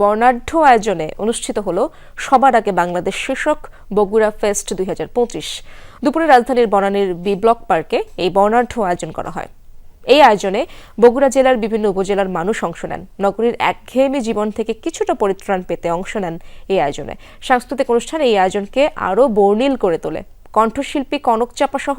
বর্ণাঢ্য আয়োজনে অনুষ্ঠিত হলো সবার আগে বাংলাদেশ শীর্ষক বগুড়া ফেস্ট দুই দুপুরে রাজধানীর বনানীর বি ব্লক পার্কে এই বর্ণাঢ্য আয়োজন করা হয়। এই আয়োজনে বগুড়া জেলার বিভিন্ন উপজেলার মানুষ অংশ নেন। নগরীর একঘেয়েমি জীবন থেকে কিছুটা পরিত্রাণ পেতে অংশ নেন এই আয়োজনে। সাংস্কৃতিক অনুষ্ঠান এই আয়োজনকে আরও বর্ণিল করে তোলে। কণ্ঠশিল্পী কনক চাপা সহ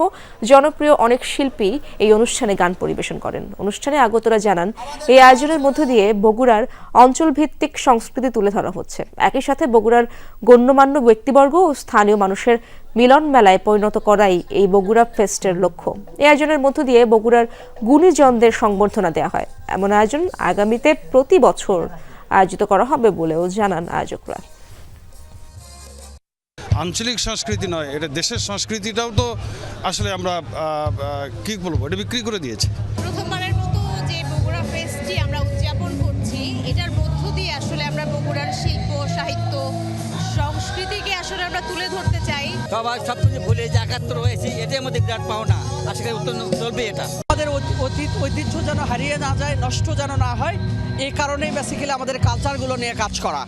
জনপ্রিয় অনেক শিল্পী এই অনুষ্ঠানে গান পরিবেশন করেন। অনুষ্ঠানে আগতরা জানান, এই আয়োজনের মধ্য দিয়ে বগুড়ার অঞ্চলভিত্তিক সংস্কৃতি তুলে ধরা হচ্ছে। একই সাথে বগুড়ার গণ্যমান্য ব্যক্তিবর্গ ও স্থানীয় মানুষের মিলন মেলায় পরিণত করাই এই বগুড়া ফেস্টের লক্ষ্য। এই আয়োজনের মধ্য দিয়ে বগুড়ার গুণীজনদের সংবর্ধনা দেওয়া হয়। এমন আয়োজন আগামীতে প্রতি বছর আয়োজিত করা হবে বলেও জানান আয়োজকরা। আঞ্চলিক সংস্কৃতি নয় এটা দেশের সংস্কৃতিটাও তো আসলে আমরা কি বলব এটা বিক্রি করে দিয়েছে। প্রথমবারের মতো যে বগুড়া ফেস্টটি আমরা উদযাপন করছি এটার মধ্য দিয়ে আসলে আমরা বগুড়ার শিল্প সাহিত্য সংস্কৃতিকে আসলে আমরা তুলে ধরতে চাই। সবাই সব কিছু ভুলে যে একাত্তর হয়েছি এটার মধ্যে বিরাট পাওনা। আশা করি উত্তর চলবে এটা। আমাদের অতীত ঐতিহ্য যেন হারিয়ে না যায় নষ্ট যেন না হয় এই কারণেই বেসিক্যালি আমাদের কালচারগুলো নিয়ে কাজ করা।